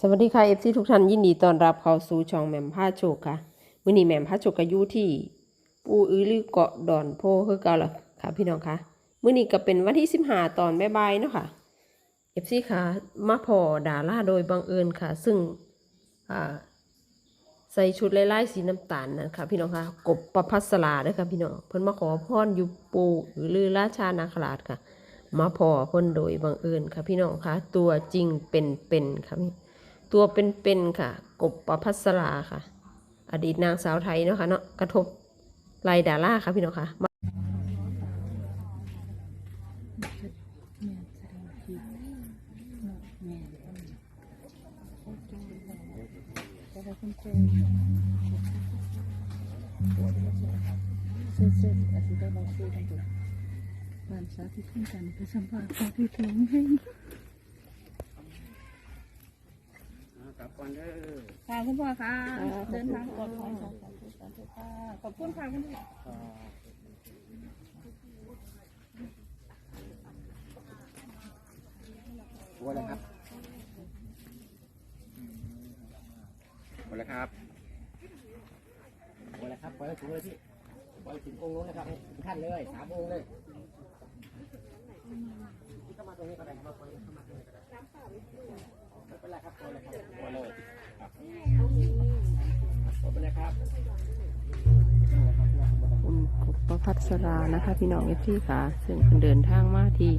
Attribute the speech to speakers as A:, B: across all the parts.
A: สวัสดีค่ะเอฟซีทุกท่านยินดีต้อนรับเข้าสู่ช่องแมมผ้าโชคค่ะมื้อนี้แมมผ้าโชคก็อยู่ที่ปูอือลือเกาะดอนโพคือเก่าละค่ะ พี่น้องค่ะมื้อนี้ก็เป็นวันที่15ตอนบ่ายๆเนาะค่ะเอฟซีค่ะมาพอดาราโดยบังเอิญค่ะ ซึ่งอ่าใส่ชุดลายๆสีน้ำตาลนั่นค่ะ พี่น้องค่ะกบประพัสราเด้อค่ะพี่น้องเพิ่นมาขอพรอยู่ปูอือลือราชานาคราชค่ะ มาพอเพิ่นโดยบังเอิญค่ะ พี่น้องค่ะ ตัวจริงเป็นๆค่ะพี่ ตัวเป็นๆค่ะ กบประพัสราค่ะ อดีตนางสาวไทยเนาะค่ะเนาะกระทบลายดาราค่ะพี่น้องค่ะ
B: เสร็จเสร็จอาทิตย์ได้เราสู้กันอยู่บ้านสาธิตขึ้นกันไปสัมภาษณ์สาธิตลง
C: กลับก่ อนเด้อ
B: ค่ะคุณพ่อค่ะ เดินทางปลอดภัยค่ะขอบคุณค่ะคุณพ่อ
C: หัวเลยครับหัวเลยครับหัวเลยครับปล่อยให้ถึงเลยพี่ปล่อยถึงองค์นู้นนะครับถึงท่านเลยสามองค์เลยพี่เข้ามาตรงนี้ก็ได้ครับปล่อยเข้ามาตรงนี้ก็ได้ ไม่เป็นไรครับตัวเลยครับตัวเลยครับตัวไปเลยครับ
A: คุณประพัสรานะคะ พี่น้องเอฟซีค่ะ ซึ่งเพิ่นเดินทางมาที่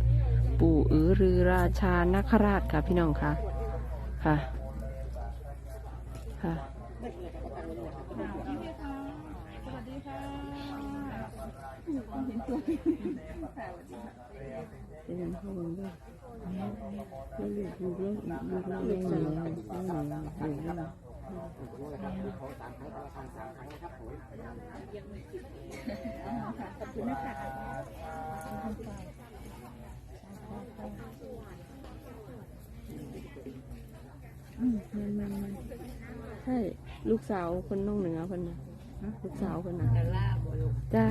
A: ปู่อือรือราชานคราชค่ะพี่น้องค่ะ ค่ะ ค่ะ
B: สวัสดีค่ะเห็น ตัว
A: เป็นองด้วยแล้วลูกลูกเล่นลูเล่นเล่นหนึ่งเล่นหนึ่งเล่นหนึ่ง
C: หัวเลยครับมีของสามครั้งประทานสามครั้งนะครับผม
B: ขอบคุณนะคะ
A: อืมมันมันมันใช่ ลูกสาวคนน้องเหนือคนน่ะลูกสาวคนน่ะ
B: ดา
A: จ้า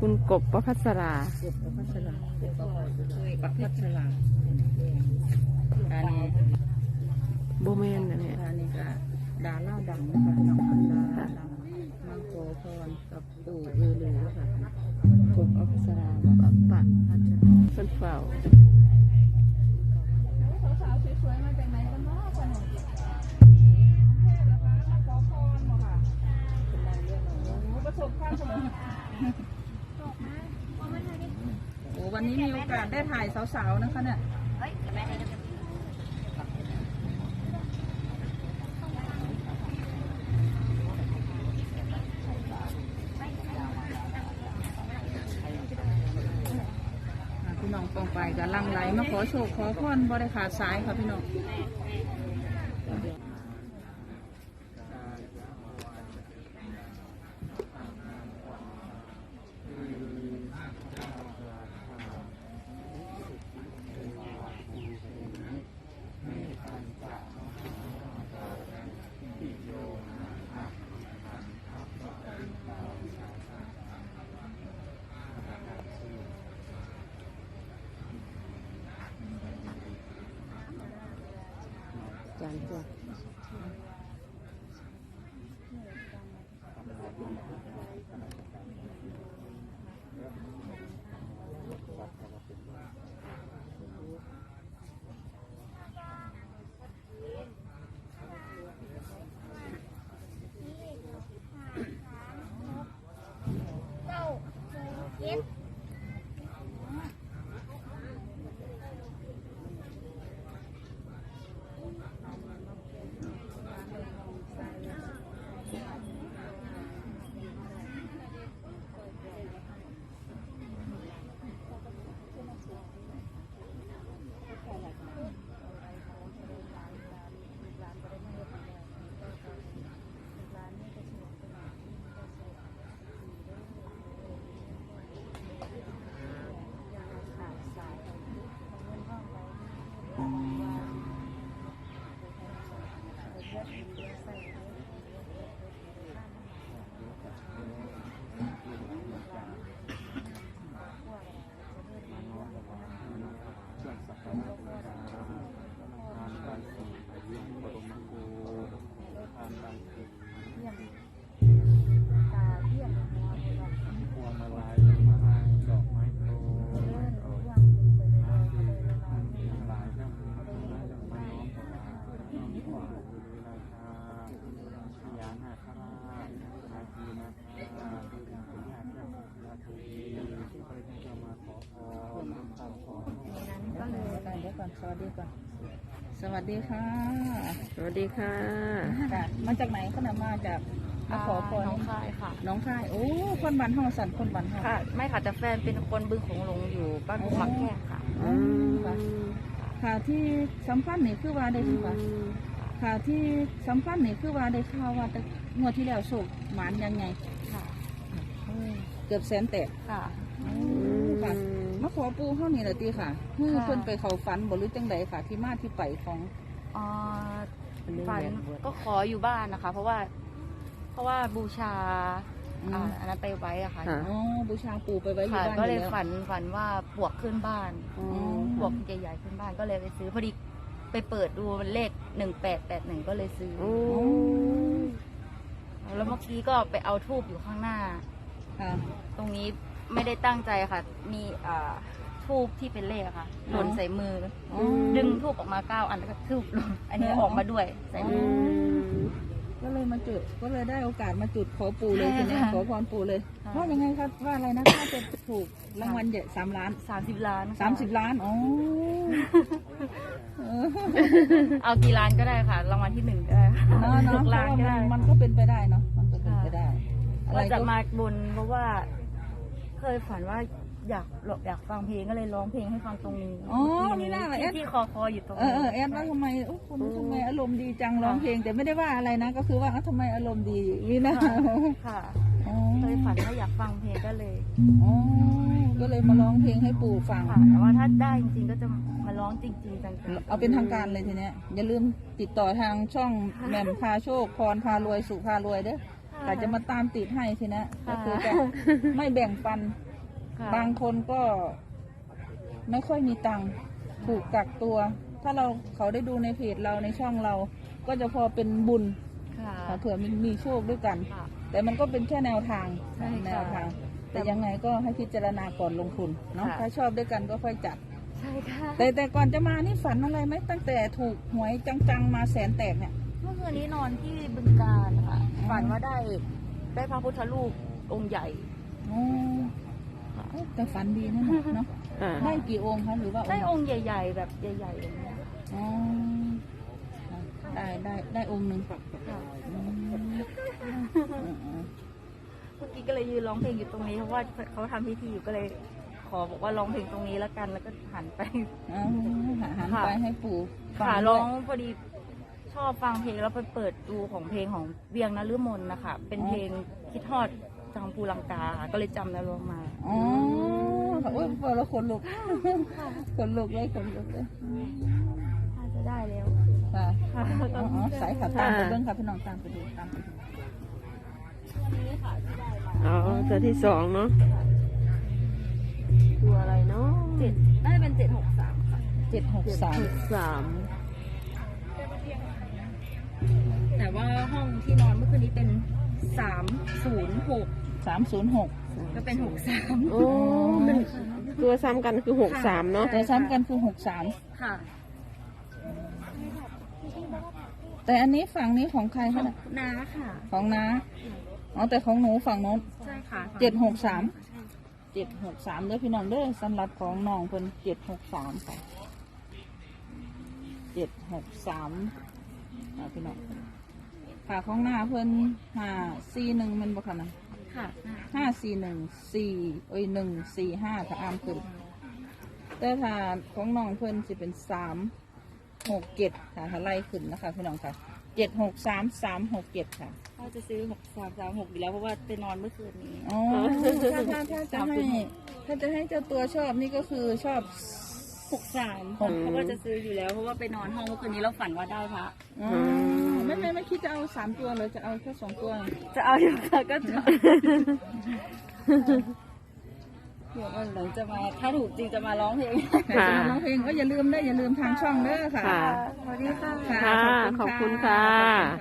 A: คุณกบประพัสรา
B: เก็บกับพัชราเก็บกับกับพัชราอันนี้
A: โบแมนนะเนี่ย
B: อันนี้ก็ดาราดังนะคะน้องดาราดังมังโกพรกับปู่เอือหลือค่ะ
A: กบประพัสราแบบอัปปะ
B: พัชรา
A: เพิ่นเฝ้า
B: สาวๆสวยๆมาจากไหนกันเนาะขนมประสบความสำเร็จ โอ้วันนี้มีโอกาสได้ถ่ายสาวๆนะคะเนี่ยพี่น้องปองไปกับลังไหลมาขอโชคขอพรบริขาดสายค่ะพี่น้อง
A: จานตัว
C: ช่ว
B: สวัสดีค่ะ
A: สวัสดีค่ะ
B: ค่ะมาจากไหนขนาดมาจากมาขอพร
D: น้องคายค่ะ
B: น้องค่ายโอ้คนบ้านเฮาสันคนบ้านเฮา
D: ค่ะ ไม่ค่ะแต่แฟนเป็นคนบึงของหลงอยู่บ้านกุมักแค่ค่ะ
B: อืมค่ะข่าวที่สัมพันธ์นี่คือว่าได้ค่ะข่าวที่สัมพันธ์นี่คือว่าได้ข่าวว่าแต่งวดที่แล้วโศกหมานยังไง
D: ค่ะ
B: เกือบแสนแตก
D: ค่ะ
B: ค่ะ มาขอปูเฮานี่แหละติค่ะคือ
D: ค่ะ
B: เพิ่นไปเข้าฝันบ่หรือจังใดค่ะ ที่มาที่ไปของ
D: อ่าฝันก็ขออยู่บ้านนะคะ เพราะว่า เพราะว่าบูชา
B: อืม
D: อ่าอันนั้นไปไว้อะค่ะ
A: ค่ะ
B: อ๋อบูชาปูไปไว้อยู่
D: ค่ะ
B: บ้าน
D: ก็เลย
B: อแว
D: ฝันฝันว่าปวกขึ้นบ้าน
B: อ๋อ
D: ปวกใหญ่ๆขึ้นบ้านก็เลยไปซื้อพอดีไปเปิดดูมันเลขหนึ่งแปดแปดหนึ่งก็เลยซื้อ
A: โอ้
D: แล้วเมื่อกี้ก็ไปเอาทูบอยู่ข้างหน้า
B: ค่ะ
D: ตรงนี้ ไม่ได้ตั้งใจค่ะ มีอ่าทูบที่เป็นเลขอะค่ะหล่นใส่มือ
B: อ๋อ
D: ดึงทูบออกมาเก้าอันแล้วก็ทูบหล่นอันนี้
B: อ๋อ
D: ออกมาด้วยใส่
B: อื
D: มือ
B: มก็เลยมาจุด ก็เลยได้โอกาสมาจุดขอปู่เลย
D: ใช่
B: ทีนี้
D: ค่ะ
B: ขอพรปู่เลย
D: ค่ะ
B: ว่ายังไงครับว่าอะไรนะถ้าจะถูกรางวัลใหญ่สามล้าน
D: สามสิบล้านค่ะ
B: สามสิบล้านอ๋อเออ
D: เอากี่ล้านก็ได้ค่ะรางวัลที่หนึ่งก็ได้ค่ะ
B: เนาะเนาะ
D: หก
B: เพ
D: ล้า
B: ราะ
D: น
B: ว่า
D: ก็
B: มัน
D: ได้
B: มันก็เป็นไปได้เนาะมันก็เป็นไปได้ อะไร
D: ว่าจะ
B: ก็
D: มาบนเพราะว่า เคยฝันว่าอยากอยากฟังเพลงก็เลยร้องเพลงให้ฟังตรงนี้
B: อ๋อนี่น่าละแอ
D: ที่
B: ด
D: ที่คอคออยู่ตรง
B: เอ
D: นี้
B: อเออแอดว่าทำไมโอ้คนทำไมอารมณ์ดีจังร้องเพลง แต่ไม่ได้ว่าอะไรนะ ก็คือว่าเอ้าทำไมอารมณ์ดีวินา
D: ค่ะ
B: อ๋อ
D: เคยฝันว่าอยากฟังเพลงก็เลย
B: อ๋อก็เลยมาร้องเพลงให้ปู่ฟัง
D: ค่ะแต่ว่าถ้าได้จริงๆก็จะมาร้องจริงๆจังๆ
B: เอาเป็นทางการเลยทีเนี้ยอย่าลืมติดต่อทางช่องแหม่มพาโชคพรพารวยสุพารวยเด้อ แต่จะมาตามติดให้ทีนะก็คือจะไม่แบ่งปัน
D: ค่ะ
B: บางคนก็ไม่ค่อยมีตังค์ถูกกักตัว ถ้าเราเขาได้ดูในเพจเราในช่องเรา ก็จะพอเป็นบุญ
D: ค่ะ
B: ค่ะ เผื่อมีมีโชคด้วยกัน
D: ค่ะ
B: แต่มันก็เป็นแค่แนวทาง
D: ใช่ค่ะ
B: แนวทาง แต่ยังไงก็ให้พิจารณาก่อนลงทุนเนาะ
D: ค่ะ
B: ถ้าชอบด้วยกันก็ค่อยจัด
D: ใช่ค่ะ
B: แต่แต่ก่อนจะมานี่ฝันอะไรไหมตั้งแต่ถูกหวยจังๆมาแสนแตกเนี่ย
D: เมื่อคืนนี้นอนที่บึงการค่ะ ฝันว่าได้ได้พระพุทธรูปองค์ใหญ่
B: โอ้แต่ฝันดีนะเนี่ยเนาะ
A: อ่า
B: ได้กี่องค์คะหรือว่า
D: ได้
B: ค์
D: องค์ใหญ่ ๆ แบบใหญ่ๆอย่างเงี้ย
B: อ๋อได้ได้ได้องค์หนึ่ง
D: ค่ะ
B: อืมอืม
D: เมื่อกี้ก็เลยยืนร้องเพลงอยู่ตรงนี้เพราะว่าเขาทำพิธีอยู่ก็เลย ขอบอกว่าร้องเพลงตรงนี้แล้วกันแล้วก็หันไป
B: อ๋อหัน
D: ค่ะ
B: ไปให้ปู่ฟั
D: ค่ะ
B: ด้
D: ร้
B: ว
D: อยงพอดี ชอบฟังเพลงแล้วไปเปิดดูของเพลงของเวียงนฤมลนะคะ เป็นเพลงคิดฮอดจังภูลังกาค่ะก็เลยจำแล้วร้องมา
B: อ๋อโอ้ยพอแล้วขนลุกขนลุกเลยขนลุกเลย
D: น่าจะได้แล้ว
B: ค่ะ
D: ค่ะ
B: อ๋ออ๋อสายขับตามไปเบิ้งค่ะพี่น้องตามไปดูตามไปดู
A: อ๋อตัวที่สองเนาะตัวอะไรเนาะ
D: เจ็ดน่าจะเป็นเจ็ดหกสามค่ะ
B: เจ็ดหกสาม
A: สาม
D: แต่ว่าห้องที่นอนเมื่อคืนนี้เป็นสามศูนย์หก
B: สามศูนย์หก
D: ก็เป็นหกสาม
A: โอ้เป็นตัวซ้ำกันคือหกสามเนาะ
B: แต่ซ้ำกันคือหกสาม
D: ค่ะ
B: แต่อันนี้ฝั่งนี้ของใคร
D: ขอ
B: คะ
D: ง
B: น่ะ
D: น้าค่ะ
B: ของน้าอ๋อแต่ของหนูฝั่งโน้น
D: ใช่ค่ะ
B: เจ็ดหกสามเจ็ดหกสามเด้อพี่น้องเด้อสำหรับของน้องเพิ่นเจ็ดหกสามค่ะเจ็ดหกสาม อ่าพี่น้องค่ะของหน้าเพิ่นห้าสี่หนึ่งมันบ่ค่ะนะ
D: ค่ะ
B: ห้าสี่หนึ่งสี่เอ้ยหนึ่งสี่ห้าถ้าอ่านขึ้นแต่ถ้าของน้องเพิ่นสิเป็นสามหกเจ็ดค่ะถ้าไล่ขึ้นนะคะพี่น้องค่ะเจ็ดหกสามสามหกเจ็ดค่ะ
D: ถ้าจะซื้อหกสามสามหกอยู่แล้วเพราะว่าไปนอนเมื่อคืนนี้
B: อ๋อถ้าถ้าถ้าจะให้ถ้าจะให้เจ้าตัวชอบนี่ก็คือชอบ
D: หกสาม
B: หก
D: เพราะว่าจะซื้ออยู่แล้วเพราะว่าไปนอนห้องเมื่อคืนนี้เราฝันว่าได้พระ
B: อ๋อไม่ไม่ไม่คิดจะเอาสามตัวเลยจะเอาแค่สองตัว
D: จะเอาอยู่ค่ะก็จะ
B: เดี๋ยววันหลังจะมา
D: ถ้าถูกจริงจะมาร้องเพลง
B: จะมาร้องเพลงก็อย่าลืมได้ออย่าลืมทางช่องเด้อค่ะ
A: ค่ะ
D: สวัสดีค่ะ
A: ค่ะ ขอบคุณค่ะ